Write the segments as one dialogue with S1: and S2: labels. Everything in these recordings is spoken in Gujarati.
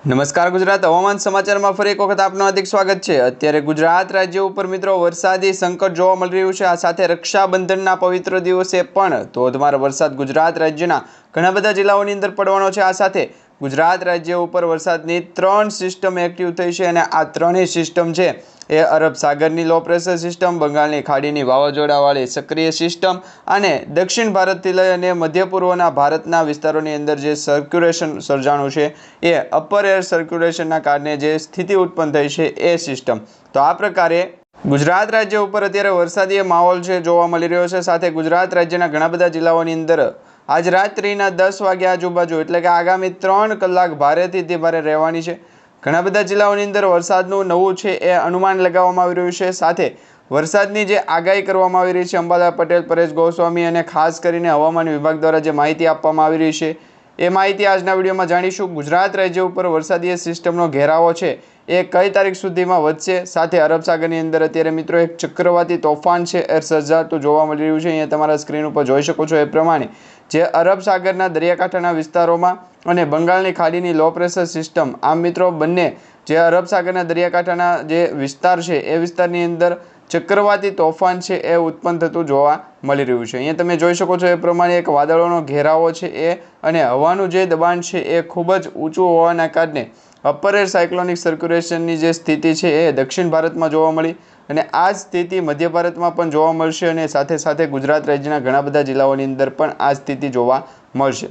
S1: નમસ્કાર ગુજરાત. હવામાન સમાચારમાં ફરી એક વખત આપનું હાર્દિક સ્વાગત છે. અત્યારે ગુજરાત રાજ્ય ઉપર મિત્રો વરસાદી સંકટ જોવા મળી રહ્યું છે. આ સાથે રક્ષાબંધનના પવિત્ર દિવસે પણ ધોધમાર વરસાદ ગુજરાત રાજ્યના ઘણા બધા જિલ્લાઓની અંદર પડવાનો છે. આ સાથે ગુજરાત રાજ્ય ઉપર વરસાદની ત્રણ સિસ્ટમ એક્ટિવ થઈ છે અને આ ત્રણેય સિસ્ટમ છે એ અરબ સાગરની લો પ્રેશર સિસ્ટમ બંગાળની ખાડીની વાવાઝોડાવાળી સક્રિય સિસ્ટમ અને દક્ષિણ ભારતથી લઈ અને મધ્ય પૂર્વના ભારતના વિસ્તારોની અંદર જે સર્ક્યુલેશન સર્જાણું છે એ અપર એર સર્ક્યુલેશનના કારણે જે સ્થિતિ ઉત્પન્ન થઈ છે એ સિસ્ટમ તો આ પ્રકારે ગુજરાત રાજ્ય ઉપર અત્યારે વરસાદી માહોલ છે જોવા મળી રહ્યો છે. સાથે ગુજરાત રાજ્યના ઘણા બધા જિલ્લાઓની અંદર આજ રાત્રિના દસ વાગ્યા આજુબાજુ, એટલે કે આગામી ત્રણ કલાક ભારેથી તે ભારે રહેવાની છે. ઘણા બધા જિલ્લાઓની અંદર વરસાદનું નવું છે એ અનુમાન લગાવવામાં આવી રહ્યું છે. સાથે વરસાદની જે આગાહી કરવામાં આવી રહી છે, અંબાલાલ પટેલ, પરેશ ગોસ્વામી અને ખાસ કરીને હવામાન વિભાગ દ્વારા જે માહિતી આપવામાં આવી રહી છે, એ માહિતી આજના વિડીયોમાં જાણીશું. ગુજરાત રાજ્ય ઉપર વરસાદી સિસ્ટમનો ઘેરાવો છે. એ કઈ તારીખ સુધીમાં વધશે? સાથે અરબ સાગરની અંદર અત્યારે મિત્રો એક ચક્રવાતી તોફાન છે એ સર્જાતું જોવા મળી રહ્યું છે, અહીંયા તમારા સ્ક્રીન ઉપર જોઈ શકો છો એ પ્રમાણે. જે અરબ સાગરના દરિયાકાંઠાના વિસ્તારોમાં અને બંગાળની ખાડીની લો પ્રેશર સિસ્ટમ આમ મિત્રો બંને જે અરબ સાગરના દરિયાકાંઠાના જે વિસ્તાર છે, એ વિસ્તારની અંદર ચક્રવાતી તોફાન છે એ ઉત્પન્ન થતું જોવા મળી રહ્યું છે. અહીંયા તમે જોઈ શકો છો એ પ્રમાણે એક વાદળોનો ઘેરાવો છે એ અને હવાનું જે દબાણ છે એ ખૂબ જ ઊંચું હોવાના કારણે અપર એર સાયક્લોનિક સર્ક્યુલેશનની જે સ્થિતિ છે એ દક્ષિણ ભારતમાં જોવા મળી અને આ સ્થિતિ મધ્ય ભારતમાં પણ જોવા મળશે અને સાથે સાથે ગુજરાત રાજ્યના ઘણા બધા જિલ્લાઓની અંદર પણ આ સ્થિતિ જોવા મળશે.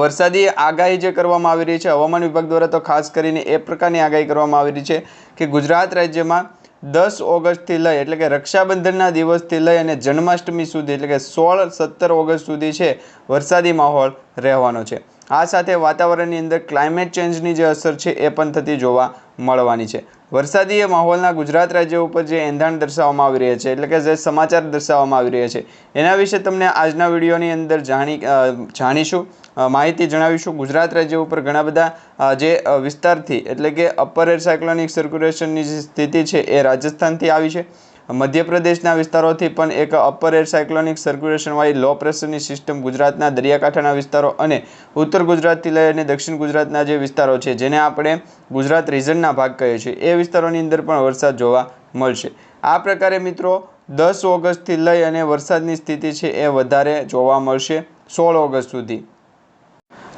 S1: વરસાદી આગાહી જે કરવામાં આવી રહી છે, હવામાન વિભાગ દ્વારા તો ખાસ કરીને એ પ્રકારની આગાહી કરવામાં આવી રહી છે કે ગુજરાત રાજ્યમાં દસ ઓગસ્ટથી લઈ એટલે કે રક્ષાબંધનના દિવસથી લઈ અને જન્માષ્ટમી સુધી એટલે કે સોળ સત્તર ઓગસ્ટ સુધી છે વરસાદી માહોલ રહેવાનો છે. આ સાથે વાતાવરણની અંદર ક્લાઇમેટ ચેન્જની જે અસર છે એ પણ થતી જોવા મળવાની છે. વરસાદી માહોલના ગુજરાત રાજ્ય ઉપર જે એંધાણ દર્શાવવામાં આવી રહ્યા છે, એટલે કે જે સમાચાર દર્શાવવામાં આવી રહ્યા છે, એના વિશે તમને આજના વિડીયોની અંદર જાણી જાણીશું. માહિતી જણાવીશું. ગુજરાત રાજ્ય ઉપર ઘણા બધા જે વિસ્તારથી, એટલે કે અપર એર સાયક્લોનિક સર્ક્યુલેશનની જે સ્થિતિ છે એ રાજસ્થાનથી આવી છે. મધ્યપ્રદેશના વિસ્તારોથી પણ એક અપર એર સાયક્લોનિક સર્ક્યુલેશનવાળી લો પ્રેશરની સિસ્ટમ ગુજરાતના દરિયાકાંઠાના વિસ્તારો અને ઉત્તર ગુજરાતથી લઈ અને દક્ષિણ ગુજરાતના જે વિસ્તારો છે, જેને આપણે ગુજરાત રિઝનના ભાગ કહીએ છીએ, એ વિસ્તારોની અંદર પણ વરસાદ જોવા મળશે. આ પ્રકારે મિત્રો, દસ ઓગસ્ટથી લઈ અને વરસાદની સ્થિતિ છે એ વધારે જોવા મળશે, સોળ ઓગસ્ટ સુધી.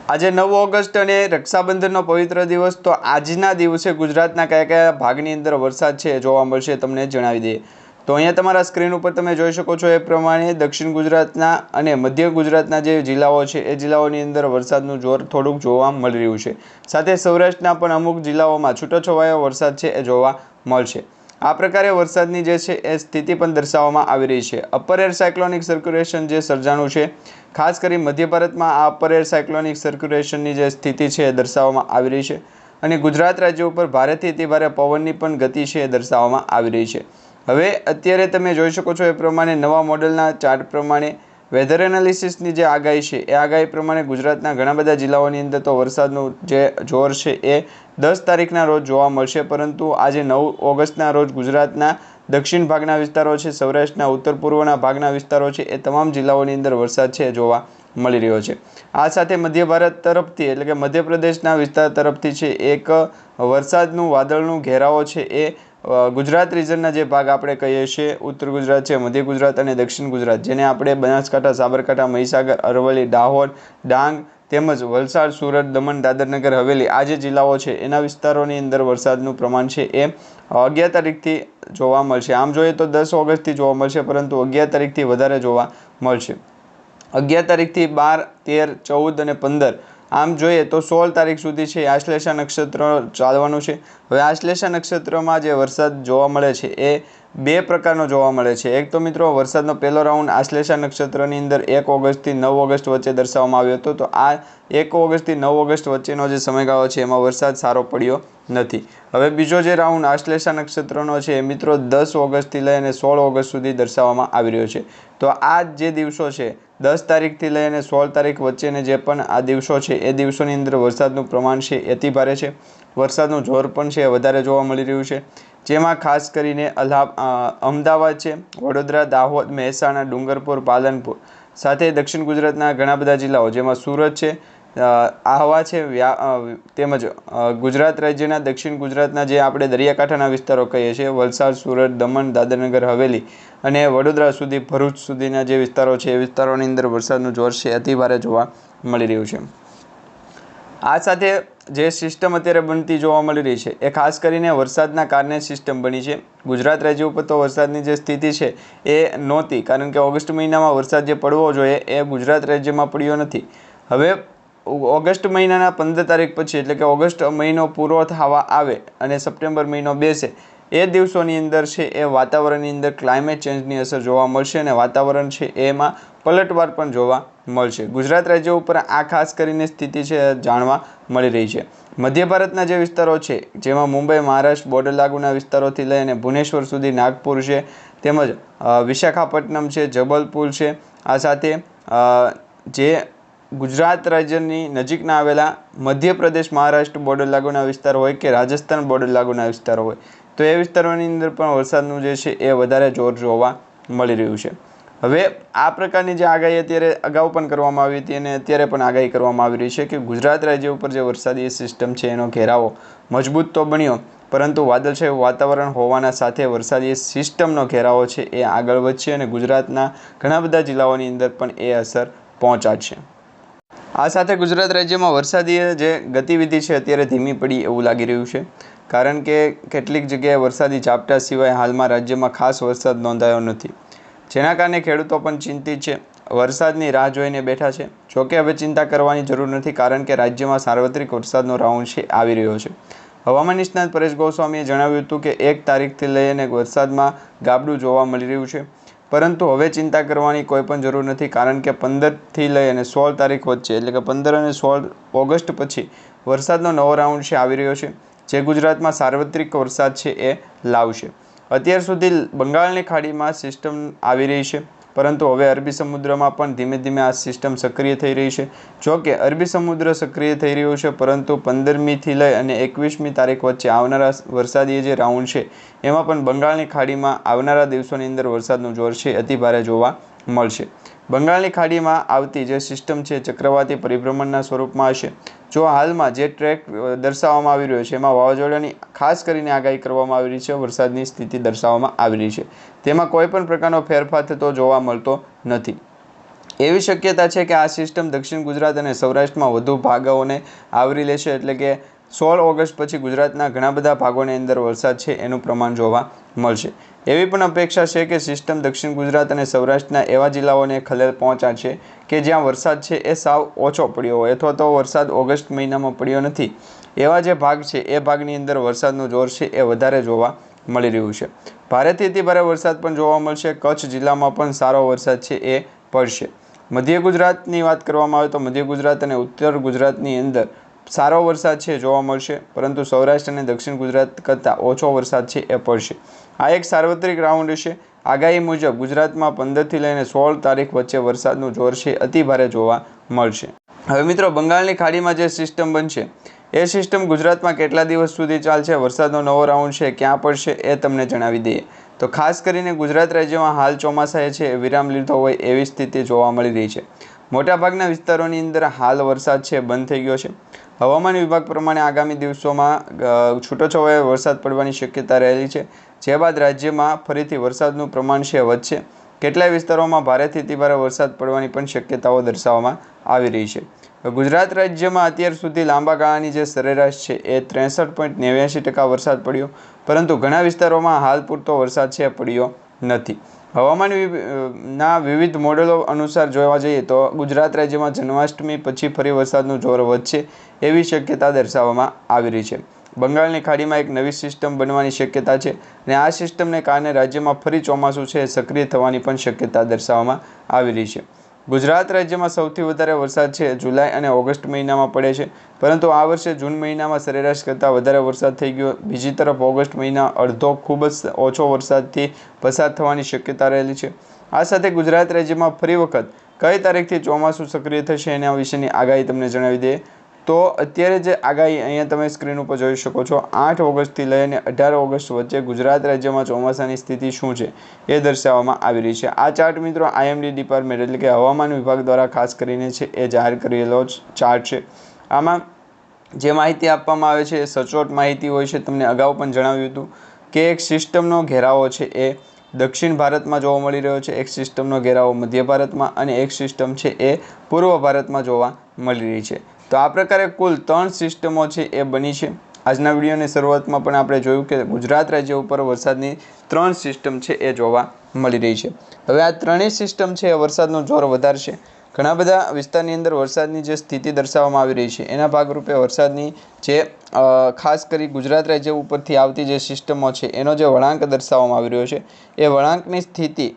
S1: આજે નવ ઓગસ્ટ અને રક્ષાબંધનનો પવિત્ર દિવસ, તો આજના દિવસે ગુજરાતના કયા કયા ભાગની અંદર વરસાદ છે જોવા મળશે તમને જણાવી દઈએ. તો અહીંયા તમારા સ્ક્રીન ઉપર તમે જોઈ શકો છો એ પ્રમાણે દક્ષિણ ગુજરાતના અને મધ્ય ગુજરાતના જે જિલ્લાઓ છે, એ જિલ્લાઓની અંદર વરસાદનું જોર થોડુંક જોવા મળી રહ્યું છે. સાથે સૌરાષ્ટ્રના પણ અમુક જિલ્લાઓમાં છૂટોછવાયો વરસાદ છે એ જોવા મળશે. આ પ્રકારે વરસાદની જે છે એ સ્થિતિ પણ દર્શાવવામાં આવી રહી છે. અપર એર સાયક્લોનિક સર્ક્યુલેશન જે સર્જાણું છે, ખાસ કરી મધ્ય ભારતમાં આ અપર એર સાયક્લોનિક સર્ક્યુલેશનની જે સ્થિતિ છે એ દર્શાવવામાં આવી રહી છે અને ગુજરાત રાજ્ય ઉપર ભારેથી અતિ ભારે પવનની પણ ગતિ છે એ દર્શાવવામાં આવી રહી છે. હવે અત્યારે તમે જોઈ શકો છો એ પ્રમાણે નવા મોડલના ચાર્ટ પ્રમાણે વેધર એનાલિસિસની જે આગાહી છે, એ આગાહી પ્રમાણે ગુજરાતના ઘણા બધા જિલ્લાઓની અંદર તો વરસાદનું જે જોર છે એ દસ તારીખના રોજ જોવા મળશે. પરંતુ આજે નવ ઓગસ્ટના રોજ ગુજરાતના દક્ષિણ ભાગના વિસ્તારો છે, સૌરાષ્ટ્રના ઉત્તર પૂર્વના ભાગના વિસ્તારો છે, એ તમામ જિલ્લાઓની અંદર વરસાદ છે જોવા મળી રહ્યો છે. આ સાથે મધ્ય ભારત તરફથી એટલે કે મધ્યપ્રદેશના વિસ્તાર તરફથી છે, એક વરસાદનું વાદળનું ઘેરાવો છે એ ગુજરાત રિજનના જે ભાગ આપણે કહીએ છીએ, ઉત્તર ગુજરાત છે, મધ્ય ગુજરાત અને દક્ષિણ ગુજરાત, જેને આપણે બનાસકાંઠા, સાબરકાંઠા, મહીસાગર, અરવલ્લી, દાહોદ, ડાંગ તેમજ વલસાડ, સુરત, દમણ, દાદરનગર, હવેલી આ જે જિલ્લાઓ છે, એના વિસ્તારોની અંદર વરસાદનું પ્રમાણ છે, એ અગિયાર તારીખથી જોવા મળશે. આમ જોઈએ તો દસ ઓગસ્ટથી જોવા મળશે, પરંતુ અગિયાર તારીખથી વધારે જોવા મળશે. અગિયાર તારીખથી બાર, તેર, ચૌદ અને પંદર આમ જોઈએ તો સોળ તારીખ સુધી છે આશ્લેષા નક્ષત્ર ચાલવાનું છે. હવે આશ્લેષા નક્ષત્રમાં જે વરસાદ જોવા મળે છે એ બે પ્રકારનો જોવા મળે છે. એક તો મિત્રો, વરસાદનો પહેલો રાઉન્ડ આશ્લેષા નક્ષત્રની અંદર એક ઓગસ્ટથી નવ ઓગસ્ટ વચ્ચે દર્શાવવામાં આવ્યો હતો. તો આ એક ઓગસ્ટથી નવ ઓગસ્ટ વચ્ચેનો જે સમયગાળો છે, એમાં વરસાદ સારો પડ્યો નથી. હવે બીજો જે રાઉન્ડ આશ્લેષા નક્ષત્રનો છે, એ મિત્રો દસ ઓગસ્ટથી લઈ અને સોળ ઓગસ્ટ સુધી દર્શાવવામાં આવી રહ્યો છે. તો આ જે દિવસો છે, દસ તારીખથી લઈને સોળ તારીખ વચ્ચેને જે પણ આ દિવસો છે, એ દિવસોની અંદર વરસાદનું પ્રમાણ છે અતિ ભારે છે. વરસાદનું જોર પણ છે, વધારે જોવા મળી રહ્યું છે. જેમાં ખાસ કરીને અમદાવાદ છે, વડોદરા, દાહોદ, મહેસાણા, ડુંગરપુર, પાલનપુર સાથે દક્ષિણ ગુજરાતના ઘણા બધા જિલ્લાઓ જેમાં સુરત છે આહવા છે તેમજ ગુજરાત રાજ્યના દક્ષિણ ગુજરાતના જે આપણે દરિયાકાંઠાના વિસ્તારો કહીએ છીએ, વલસાડ, સુરત, દમણ, દાદરનગર, હવેલી અને વડોદરા સુધી, ભરૂચ સુધીના જે વિસ્તારો છે, એ વિસ્તારોની અંદર વરસાદનું જોર છે અતિભારે જોવા મળી રહ્યું છે. આ સાથે જે સિસ્ટમ અત્યારે બનતી જોવા મળી રહી છે, એ ખાસ કરીને વરસાદના કારણે સિસ્ટમ બની છે. ગુજરાત રાજ્ય ઉપર તો વરસાદની જે સ્થિતિ છે, એ નહોતી, કારણ કે ઓગસ્ટ મહિનામાં વરસાદ જે પડવો જોઈએ, એ ગુજરાત રાજ્યમાં પડ્યો નથી. હવે ઓગસ્ટ મહિનાના પંદર તારીખ પછી, એટલે કે ઓગસ્ટ મહિનો પૂરો થવા આવે અને સપ્ટેમ્બર મહિનો બેસે એ દિવસોની અંદર છે એ વાતાવરણની અંદર ક્લાઇમેટ ચેન્જની અસર જોવા મળશે અને વાતાવરણ છે એમાં પલટવાર પણ જોવા મળશે. ગુજરાત રાજ્ય ઉપર આ ખાસ કરીને સ્થિતિ છે જાણવા મળી રહી છે. મધ્ય ભારતના જે વિસ્તારો છે, જેમાં મુંબઈ, મહારાષ્ટ્ર બોર્ડર લાગુના વિસ્તારોથી લઈ અને ભુવનેશ્વર સુધી નાગપુર છે, તેમજ વિશાખાપટ્ટનમ છે, જબલપુર છે, આ સાથે જે ગુજરાત રાજ્યની નજીકના આવેલા મધ્યપ્રદેશ, મહારાષ્ટ્ર બોર્ડર લાગુના વિસ્તાર હોય કે રાજસ્થાન બોર્ડર લાગુના વિસ્તાર હોય તો એ વિસ્તારોની અંદર પણ વરસાદનું જે છે એ વધારે જોર જોવા મળી રહ્યું છે. હવે આ પ્રકારની જે આગાહી અત્યારે અગાઉ પણ કરવામાં આવી હતી અને અત્યારે પણ આગાહી કરવામાં આવી રહી છે કે ગુજરાત રાજ્ય ઉપર જે વરસાદી સિસ્ટમ છે એનો ઘેરાવો મજબૂત તો બન્યો, પરંતુ વાદળછાયું વાતાવરણ હોવાના સાથે વરસાદી સિસ્ટમનો ઘેરાવો છે એ આગળ વધશે અને ગુજરાતના ઘણા બધા જિલ્લાઓની અંદર પણ એ અસર પહોંચાડશે. આ સાથે ગુજરાત રાજ્યમાં વરસાદી જે ગતિવિધિ છે અત્યારે ધીમી પડી એવું લાગી રહ્યું છે. કારણ કે કેટલીક જગ્યાએ વરસાદી ઝાપટા સિવાય હાલમાં રાજ્યમાં ખાસ વરસાદ નોંધાયો નથી. જેના કારણે ખેડૂતો પણ ચિંતિત છે. વરસાદની રાહ જોઈને બેઠા છે. જોકે હવે ચિંતા કરવાની જરૂર નથી કારણ કે રાજ્યમાં સાર્વત્રિક વરસાદનો રાઉન્ડ છે આવી રહ્યો છે. હવામાન નિષ્ણાત પરેશ ગોસ્વામીએ જણાવ્યું હતું કે એક તારીખથી લઈને વરસાદમાં ગાબડું જોવા મળી રહ્યું છે. પરંતુ હવે ચિંતા કરવાની કોઈ પણ જરૂર નથી કારણ કે પંદરથી લઈ અને સોળ તારીખ વચ્ચે, એટલે કે પંદર અને સોળ ઓગસ્ટ પછી વરસાદનો નવો રાઉન્ડ છે આવી રહ્યો છે. જે ગુજરાતમાં સાર્વત્રિક વરસાદ છે એ લાવશે. અત્યાર સુધી બંગાળની ખાડીમાં સિસ્ટમ આવી રહી છે, પરંતુ હવે અરબી સમુદ્રમાં પણ ધીમે ધીમે આ સિસ્ટમ સક્રિય થઈ રહી છે. જો કે અરબી સમુદ્ર સક્રિય થઈ રહ્યો છે, પરંતુ પંદરમીથી લઈ અને એકવીસમી તારીખ વચ્ચે આવનારા વરસાદી જે રાઉન્ડ છે, એમાં પણ બંગાળની ખાડીમાં આવનારા દિવસોની અંદર વરસાદનું જોર છે, અતિભારે જોવા મળશે. બંગાળની ખાડીમાં આવતી જે સિસ્ટમ છે, ચક્રવાતી પરિભ્રમણના સ્વરૂપમાં હશે. જો હાલમાં જે ટ્રેક દર્શાવવામાં આવી રહ્યો છે, એમાં વાવાઝોડાની ખાસ કરીને આગાહી કરવામાં આવી રહી છે, વરસાદની સ્થિતિ દર્શાવવામાં આવી રહી છે. તેમાં કોઈ પણ પ્રકારનો ફેરફાર થતો જોવા મળતો નથી. એવી શક્યતા છે કે આ સિસ્ટમ દક્ષિણ ગુજરાત અને સૌરાષ્ટ્રમાં વધુ ભાગોને આવરી લેશે, એટલે કે સોળ ઓગસ્ટ પછી ગુજરાતના ઘણા બધા ભાગોની અંદર વરસાદ છે, એનું પ્રમાણ જોવા મળશે. એવી પણ અપેક્ષા છે કે સિસ્ટમ દક્ષિણ ગુજરાત અને સૌરાષ્ટ્રના એવા જિલ્લાઓને ખલેલ પહોંચાડશે કે જ્યાં વરસાદ છે એ સાવ ઓછો પડ્યો હોય અથવા તો વરસાદ ઓગસ્ટ મહિનામાં પડ્યો નથી. એવા જે ભાગ છે એ ભાગની અંદર વરસાદનું જોર છે એ વધારે જોવા મળી રહ્યું છે. ભારેથી અતિ ભારે વરસાદ પણ જોવા મળશે. કચ્છ જિલ્લામાં પણ સારો વરસાદ છે એ પડશે. મધ્ય ગુજરાતની વાત કરવામાં આવે તો મધ્ય ગુજરાત અને ઉત્તર ગુજરાતની અંદર સારો વરસાદ છે જોવા મળશે. પરંતુ સૌરાષ્ટ્ર અને દક્ષિણ ગુજરાત કરતાં ઓછો વરસાદ છે એ પડશે. આ એક સાર્વત્રિક રાઉન્ડ છે. આગાહી મુજબ ગુજરાતમાં પંદરથી લઈને સોળ તારીખ વચ્ચે વરસાદનું જોર છે અતિ ભારે જોવા મળશે. હવે મિત્રો, બંગાળની ખાડીમાં જે સિસ્ટમ બનશે, એ સિસ્ટમ ગુજરાતમાં કેટલા દિવસ સુધી ચાલશે, વરસાદનો નવો રાઉન્ડ છે, ક્યાં પડશે એ તમને જણાવી દઈએ. તો ખાસ કરીને ગુજરાત રાજ્યમાં હાલ ચોમાસાએ છે, એ વિરામ લીધો હોય એવી સ્થિતિ જોવા મળી રહી છે. મોટાભાગના વિસ્તારોની અંદર હાલ વરસાદ છે, બંધ થઈ ગયો છે. હવામાન વિભાગ પ્રમાણે આગામી દિવસોમાં છૂટોછવાયો વરસાદ પડવાની શક્યતા રહેલી છે. જે બાદ રાજ્યમાં ફરીથી વરસાદનું પ્રમાણ છે વધશે. કેટલાય વિસ્તારોમાં ભારેથી અતિભારે વરસાદ પડવાની પણ શક્યતાઓ દર્શાવવામાં આવી રહી છે. ગુજરાત રાજ્યમાં અત્યાર સુધી લાંબા ગાળાની જે સરેરાશ છે એ ત્રેસઠ પોઈન્ટ નેવ્યાસી ટકા વરસાદ પડ્યો, પરંતુ ઘણા વિસ્તારોમાં હાલ પૂરતો વરસાદ છે પડ્યો નથી. હવામાન ના વિવિધ મોડેલો અનુસાર જોવા જઈએ તો ગુજરાત રાજ્યમાં જન્માષ્ટમી પછી ફરી વરસાદનું જોર વધશે એવી શક્યતા દર્શાવવામાં આવી રહી છે. બંગાળની ખાડીમાં એક નવી સિસ્ટમ બનવાની શક્યતા છે અને આ સિસ્ટમને કારણે રાજ્યમાં ફરી ચોમાસું છે સક્રિય થવાની પણ શક્યતા દર્શાવવામાં આવી રહી છે. ગુજરાત રાજ્યમાં સૌથી વધારે વરસાદ છે જુલાઈ અને ઓગસ્ટ મહિનામાં પડે છે, પરંતુ આ વર્ષે જૂન મહિનામાં સરેરાશ કરતાં વધારે વરસાદ થઈ ગયો. બીજી તરફ ઓગસ્ટ મહિના અડધો ખૂબ જ ઓછો વરસાદથી પસાર થવાની શક્યતા રહેલી છે. આ સાથે ગુજરાત રાજ્યમાં ફરી વખત કઈ તારીખથી ચોમાસું સક્રિય થશે એના વિશેની આગાહી તમને જણાવી દઈએ. તો અત્યારે જે આગાહી અહીંયા તમે સ્ક્રીન ઉપર જોઈ શકો છો, આઠ ઓગસ્ટથી લઈને અઢાર ઓગસ્ટ વચ્ચે ગુજરાત રાજ્યમાં ચોમાસાની સ્થિતિ શું છે એ દર્શાવવામાં આવી રહી છે. આ ચાર્ટ મિત્રો આઈએમડી ડિપાર્ટમેન્ટ એટલે કે હવામાન વિભાગ દ્વારા ખાસ કરીને છે એ જાહેર કરેલો ચાર્ટ છે. આમાં જે માહિતી આપવામાં આવે છે એ સચોટ માહિતી હોય છે, તમને અગાઉ પણ જણાવ્યું હતું કે એક સિસ્ટમનો ઘેરાવો છે એ દક્ષિણ ભારતમાં જોવા મળી રહ્યો છે, એક સિસ્ટમનો ઘેરાવો મધ્ય ભારતમાં અને એક સિસ્ટમ છે એ પૂર્વ ભારતમાં જોવા મળી રહી છે. તો આ પ્રકારે કુલ ત્રણ સિસ્ટમો છે એ બની છે. આજના વિડીયોની શરૂઆતમાં પણ આપણે જોયું કે ગુજરાત રાજ્ય ઉપર વરસાદની ત્રણ સિસ્ટમ છે એ જોવા મળી રહી છે. હવે આ ત્રણેય સિસ્ટમ છે એ વરસાદનો જોર વધારશે. ઘણા બધા વિસ્તારની અંદર વરસાદની જે સ્થિતિ દર્શાવવામાં આવી રહી છે, એના ભાગરૂપે વરસાદની જે ખાસ કરી ગુજરાત રાજ્ય ઉપરથી આવતી જે સિસ્ટમો છે, એનો જે વળાંક દર્શાવવામાં આવી રહ્યો છે, એ વળાંકની સ્થિતિ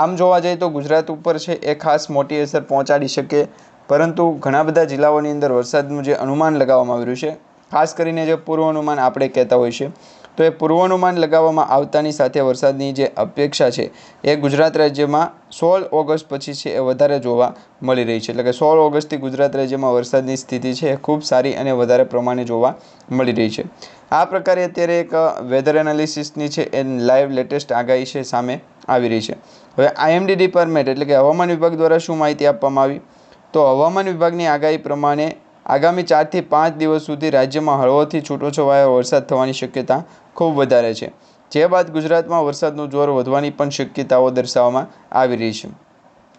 S1: આમ જોવા જઈએ તો ગુજરાત ઉપર છે એ ખાસ મોટી અસર પહોંચાડી શકે પરંતુ ઘણા બધા જિલ્લાઓની અંદર વરસાદનું જે અનુમાન લગાવવામાં આવ્યું છે, ખાસ કરીને જે પૂર્વાનુમાન આપણે કહેતા હોય છે તો એ પૂર્વાનુમાન લગાવવામાં આવતાની સાથે વરસાદની જે અપેક્ષા છે એ ગુજરાત રાજ્યમાં સોળ ઓગસ્ટ પછી છે એ વધારે જોવા મળી રહી છે. એટલે કે સોળ ઓગસ્ટથી ગુજરાત રાજ્યમાં વરસાદની સ્થિતિ છે એ ખૂબ સારી અને વધારે પ્રમાણે જોવા મળી રહી છે. આ પ્રકારે અત્યારે એક વેધર એનાલિસિસની છે એ લાઈવ લેટેસ્ટ આગાહી છે સામે આવી રહી છે. હવે આઈએમડી ડિપાર્ટમેન્ટ એટલે કે હવામાન વિભાગ દ્વારા શું માહિતી આપવામાં આવી? તો હવામાન વિભાગની આગાહી પ્રમાણે આગામી ચારથી પાંચ દિવસ સુધી રાજ્યમાં હળવોથી છૂટોછવાયો વરસાદ થવાની શક્યતા ખૂબ વધારે છે. જે બાદ ગુજરાતમાં વરસાદનું જોર વધવાની પણ શક્યતાઓ દર્શાવવામાં આવી રહી છે.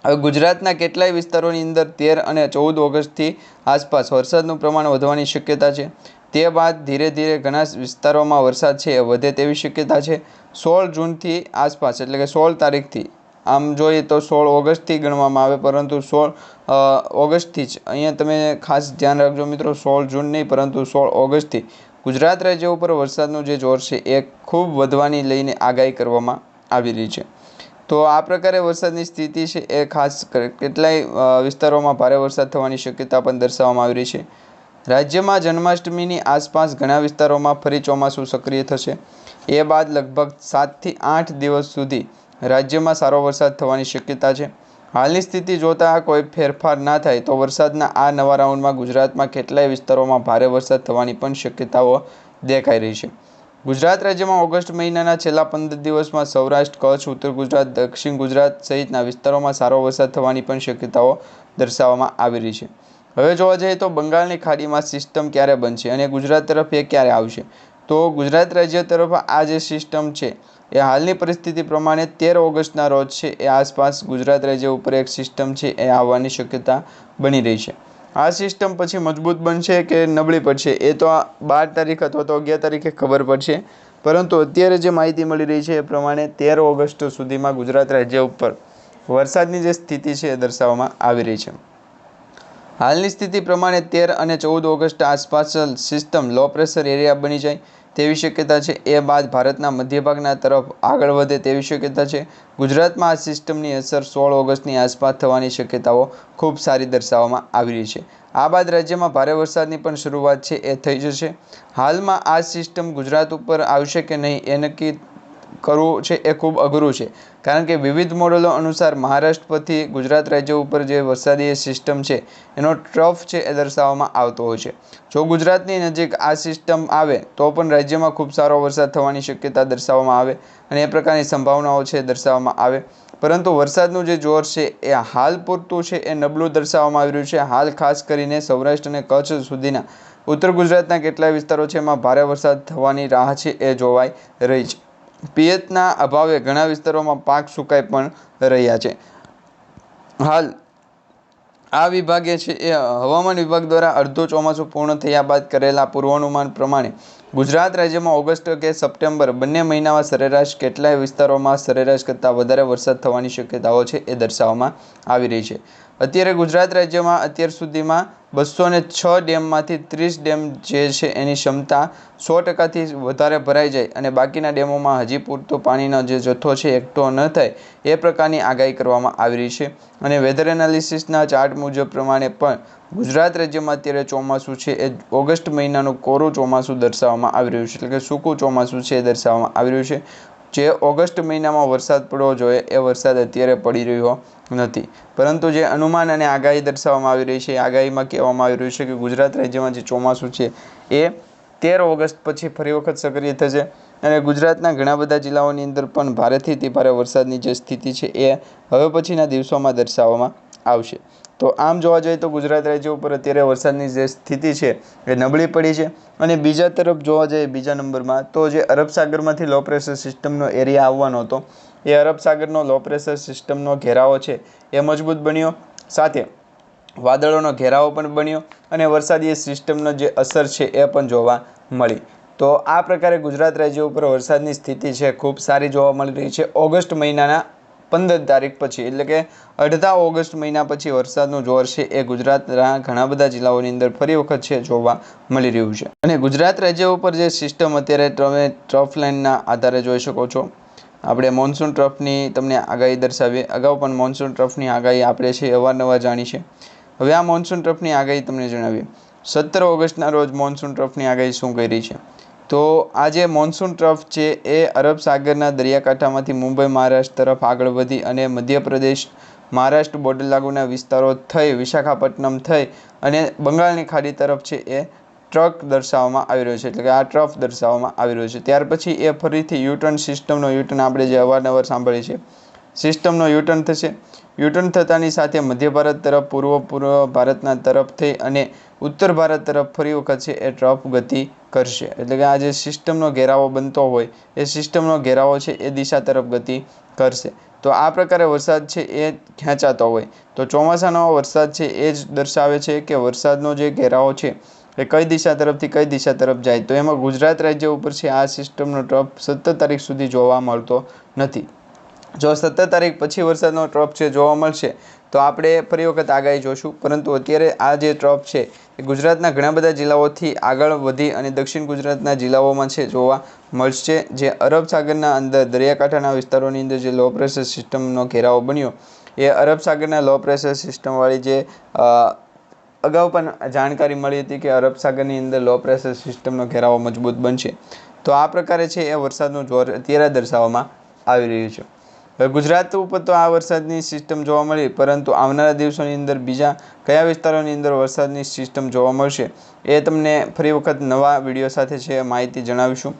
S1: હવે ગુજરાતના કેટલાય વિસ્તારોની અંદર તેર અને ચૌદ ઓગસ્ટથી આસપાસ વરસાદનું પ્રમાણ વધવાની શક્યતા છે. તે બાદ ધીરે ધીરે ઘણા વિસ્તારોમાં વરસાદ છે એ વધે તેવી શક્યતા છે. સોળ જૂનથી આસપાસ, એટલે કે સોળ તારીખથી, આમ જોઈએ તો સોળ ઓગસ્ટથી ગણવામાં આવે, પરંતુ સોળ ઓગસ્ટથી જ. અહીંયા તમે ખાસ ધ્યાન રાખજો મિત્રો, સોળ જૂન નહીં, પરંતુ સોળ ઓગસ્ટથી ગુજરાત રાજ્ય ઉપર વરસાદનું જે જોર છે એ ખૂબ વધવાની લઈને આગાહી કરવામાં આવી રહી છે. તો આ પ્રકારે વરસાદની સ્થિતિ છે એ ખાસ કેટલાય વિસ્તારોમાં ભારે વરસાદ થવાની શક્યતા પણ દર્શાવવામાં આવી રહી છે. રાજ્યમાં જન્માષ્ટમીની આસપાસ ઘણા વિસ્તારોમાં ફરી ચોમાસું સક્રિય થશે. એ બાદ લગભગ સાતથી આઠ દિવસ સુધી રાજ્યમાં સારો વરસાદ થવાની શક્યતા છે. હાલની સ્થિતિ જોતાં કોઈ ફેરફાર ના થાય તો વરસાદના આ નવા રાઉન્ડમાં ગુજરાતમાં કેટલાય વિસ્તારોમાં ભારે વરસાદ થવાની પણ શક્યતાઓ દેખાઈ રહી છે. ગુજરાત રાજ્યમાં ઓગસ્ટ મહિનાના છેલ્લા પંદર દિવસમાં સૌરાષ્ટ્ર, કચ્છ, ઉત્તર ગુજરાત, દક્ષિણ ગુજરાત સહિતના વિસ્તારોમાં સારો વરસાદ થવાની પણ શક્યતાઓ દર્શાવવામાં આવી રહી છે. હવે જોવા જઈએ તો બંગાળની ખાડીમાં સિસ્ટમ ક્યારે બનશે અને ગુજરાત તરફ એ ક્યારે આવશે? તો ગુજરાત રાજ્ય તરફ આ જે સિસ્ટમ છે એ હાલની પરિસ્થિતિ પ્રમાણે તેર ઓગસ્ટના રોજ છે, એ આસપાસ ગુજરાત રાજ્ય ઉપર એક સિસ્ટમ છે, એ આવવાની શક્યતા બની રહી છે. આ સિસ્ટમ પછી મજબૂત બનશે કે નબળી પડશે, એ તો બાર તારીખ અથવા તો અગિયાર તારીખે ખબર પડશે. પરંતુ અત્યારે જે માહિતી મળી રહી છે એ પ્રમાણે તેર ઓગસ્ટ સુધીમાં ગુજરાત રાજ્ય ઉપર વરસાદની જે સ્થિતિ છે એ દર્શાવવામાં આવી રહી છે. હાલની સ્થિતિ પ્રમાણે તેર અને ચૌદ ઓગસ્ટ આસપાસ સિસ્ટમ લો પ્રેશર એરિયા બની જાય તેવી શક્યતા છે. એ બાદ ભારતના મધ્યભાગના તરફ આગળ વધે તેવી શક્યતા છે. ગુજરાતમાં આ સિસ્ટમની અસર સોળ ઓગસ્ટની આસપાસ થવાની શક્યતાઓ ખૂબ સારી દર્શાવવામાં આવી રહી છે. આ બાદ રાજ્યમાં ભારે વરસાદની પણ શરૂઆત છે, એ થઈ જશે. હાલમાં આ સિસ્ટમ ગુજરાત ઉપર આવશે કે નહીં, એ નક્કી કરવું છે, એ ખૂબ અઘરું છે. કારણ કે વિવિધ મોડલો અનુસાર મહારાષ્ટ્ર પરથી ગુજરાત રાજ્ય ઉપર જે વરસાદી સિસ્ટમ છે, એનો ટ્રફ છે એ દર્શાવવામાં આવતો હોય છે. જો ગુજરાતની નજીક આ સિસ્ટમ આવે, તો પણ રાજ્યમાં ખૂબ સારો વરસાદ થવાની શક્યતા દર્શાવવામાં આવે અને એ પ્રકારની સંભાવનાઓ છે દર્શાવવામાં આવે. પરંતુ વરસાદનું જે જોર છે, એ હાલ પૂરતું છે, એ નબળું દર્શાવવામાં આવી રહ્યું છે. હાલ ખાસ કરીને સૌરાષ્ટ્ર અને કચ્છ સુધીના. ઉત્તર ગુજરાતના કેટલાય વિસ્તારો છે, એમાં ભારે વરસાદ થવાની રાહ છે એ જોવાઈ રહી છે. પિયતના અભાવે ઘણા વિસ્તારોમાં પાક સુકાઈ પણ રહ્યા છે. હાલ આ વિભાગે છે એ હવામાન વિભાગ દ્વારા અડધો ચોમાસું પૂર્ણ થયા બાદ કરેલા પૂર્વાનુમાન પ્રમાણે ગુજરાત રાજ્યમાં ઓગસ્ટ કે સપ્ટેમ્બર બંને મહિનામાં સરેરાશ કેટલાય વિસ્તારોમાં સરેરાશ કરતાં વધારે વરસાદ થવાની શક્યતાઓ છે એ દર્શાવવામાં આવી રહી છે. અત્યારે ગુજરાત રાજ્યમાં અત્યાર સુધીમાં બસો ને છ ડેમમાંથી ત્રીસ ડેમ જે છે એની ક્ષમતા સો ટકાથી વધારે ભરાઈ જાય અને બાકીના ડેમોમાં હજી પૂરતો પાણીનો જે જથ્થો છે એકઠો ન થાય એ પ્રકારની આગાહી કરવામાં આવી રહી છે. અને વેધર એનાલિસિસના ચાર્ટ મુજબ પ્રમાણે પણ ગુજરાત રાજ્યમાં અત્યારે ચોમાસું છે એ ઓગસ્ટ મહિનાનું કોરું ચોમાસું દર્શાવવામાં આવી રહ્યું છે. એટલે કે સૂકું ચોમાસું છે એ દર્શાવવામાં આવી રહ્યું છે. જે ઓગસ્ટ મહિનામાં વરસાદ પડવો જોઈએ, એ વરસાદ અત્યારે પડી રહ્યો નથી. પરંતુ જે અનુમાન અને આગાહી દર્શાવવામાં આવી રહી છે, એ આગાહીમાં કહેવામાં આવી રહ્યું છે કે ગુજરાત રાજ્યમાં જે ચોમાસું છે, એ તેર ઓગસ્ટ પછી ફરી વખત સક્રિય થશે અને ગુજરાતના ઘણા બધા જિલ્લાઓની અંદર પણ ભારેથી તે ભારે વરસાદની જે સ્થિતિ છે, એ હવે પછીના દિવસોમાં દર્શાવવામાં આવશે. તો આમ જોવા જઈએ તો ગુજરાત રાજ્ય ઉપર અત્યારે વરસાદની જે સ્થિતિ છે એ નબળી પડી છે. અને બીજા તરફ જોવા જઈએ બીજા નંબરમાં તો જે અરબ સાગરમાંથી લો પ્રેશર સિસ્ટમનો એરિયા આવવાનો હતો, એ અરબ સાગરનો લો પ્રેશર સિસ્ટમનો ઘેરાવો છે એ મજબૂત બન્યો. સાથે વાદળોનો ઘેરાવો પણ બન્યો અને વરસાદી સિસ્ટમનો જે અસર છે એ પણ જોવા મળી. તો આ પ્રકારે ગુજરાત રાજ્ય ઉપર વરસાદની સ્થિતિ છે ખૂબ સારી જોવા મળી રહી છે. ઓગસ્ટ મહિનાના પંદર તારીખ પછી, એટલે કે અડધા ઓગસ્ટ મહિના પછી વરસાદનું જોર છે એ ગુજરાતના ઘણા બધા જિલ્લાઓની અંદર ફરી વખત છે જોવા મળી રહ્યું છે. અને ગુજરાત રાજ્ય ઉપર જે સિસ્ટમ અત્યારે તમે ટ્રફ લાઇનના આધારે જોઈ શકો છો. આપણે મોન્સૂન ટ્રફની તમને આગાહી દર્શાવીએ. અગાઉ પણ મોન્સૂન ટ્રફની આગાહી આપણે છે અવારનવાર જાણી છે. હવે આ મોન્સૂન ટ્રફની આગાહી તમને જણાવીએ. સત્તર ઓગસ્ટના રોજ મોન્સૂન ટ્રફની આગાહી શું કરી છે? તો આ જે મોન્સૂન ટ્રફ છે એ અરબ સાગરના દરિયાકાંઠામાંથી મુંબઈ, મહારાષ્ટ્ર તરફ આગળ વધી અને મધ્યપ્રદેશ, મહારાષ્ટ્ર બોર્ડર લાગુના વિસ્તારો થઈ, વિશાખાપટ્ટનમ થઈ અને બંગાળની ખાડી તરફ છે એ ટ્રક દર્શાવવામાં આવી રહ્યો છે. એટલે કે આ ટ્રફ દર્શાવવામાં આવી રહ્યો છે. ત્યાર પછી એ ફરીથી યુટર્ન સિસ્ટમનો યુટર્ન આપણે જે અવારનવાર સાંભળીએ છીએ. સિસ્ટમનો યુટર્ન થશે. યુટર્ન થતાની સાથે મધ્ય ભારત તરફ, પૂર્વ પૂર્વ ભારતના તરફ થઈ અને ઉત્તર ભારત તરફ ફરી વખત છે એ ટ્રફ ગતિ કરશે. એટલે કે આ જે સિસ્ટમનો ઘેરાવો બનતો હોય, એ સિસ્ટમનો ઘેરાવો છે એ દિશા તરફ ગતિ કરશે. તો આ પ્રકારે વરસાદ છે એ ખેંચાતો હોય. તો ચોમાસાનો વરસાદ છે એ જ દર્શાવે છે કે વરસાદનો જે ઘેરાવો છે, એ કઈ દિશા તરફથી કઈ દિશા તરફ જાય. તો એમાં ગુજરાત રાજ્ય ઉપર છે આ સિસ્ટમનો ટ્રફ સત્તર તારીખ સુધી જોવા મળતો નથી. જો સત્તર તારીખ પછી વરસાદનો ટ્રફ છે જોવા મળશે તો આપણે ફરી વખત આગાહી જોશું. પરંતુ અત્યારે આ જે ટ્રફ છે, એ ગુજરાતના ઘણા બધા જિલ્લાઓથી આગળ વધી અને દક્ષિણ ગુજરાતના જિલ્લાઓમાં છે જોવા મળશે. જે અરબ સાગરના અંદર દરિયાકાંઠાના વિસ્તારોની અંદર જે લો પ્રેશર સિસ્ટમનો ઘેરાવો બન્યો, એ અરબ સાગરના લો પ્રેશર સિસ્ટમવાળી જે અગાઉ પણ જાણકારી મળી હતી કે અરબ સાગરની અંદર લો પ્રેશર સિસ્ટમનો ઘેરાવો મજબૂત બનશે. તો આ પ્રકારે છે એ વરસાદનું જોર અત્યારે દર્શાવવામાં આવી રહ્યું છે. ગુજરાત ઉપર તો આ વરસાદની સિસ્ટમ જોવા મળી, પરંતુ આવનારા દિવસોની અંદર બીજા કયા વિસ્તારોની અંદર વરસાદની સિસ્ટમ જોવા મળશે એ તમને ફરી વખત નવા વીડિયો સાથે છે માહિતી જણાવીશું.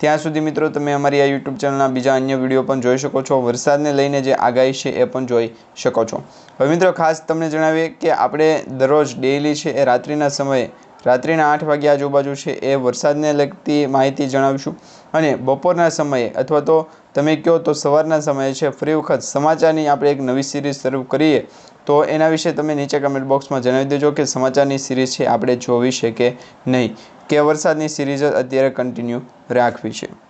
S1: ત્યાં સુધી મિત્રો તમે અમારી આ યુટ્યુબ ચેનલના બીજા અન્ય વીડિયો પણ જોઈ શકો છો, વરસાદને લઈને જે આગાહી છે એ પણ જોઈ શકો છો. હવે મિત્રો ખાસ તમને જણાવીએ કે આપણે દરરોજ ડેઇલી છે એ રાત્રિના સમયે, રાત્રિના આઠ વાગ્યા આજુબાજુ છે એ વરસાદને લગતી માહિતી જણાવીશું. અને બપોરના સમયે અથવા તો તમે કહો તો સવારના સમયે છે, ફ્રી વખત સમાચારની આપણે એક નવી સિરીઝ શરૂ કરીએ, તો એના વિશે તમે નીચે કમેન્ટ બોક્સમાં જણાવી દેજો કે સમાચારની સિરીઝ છે, આપણે જોવી છે કે નહીં, કે વરસાદની સિરીઝ અત્યારે કન્ટિન્યુ રાખવી છે.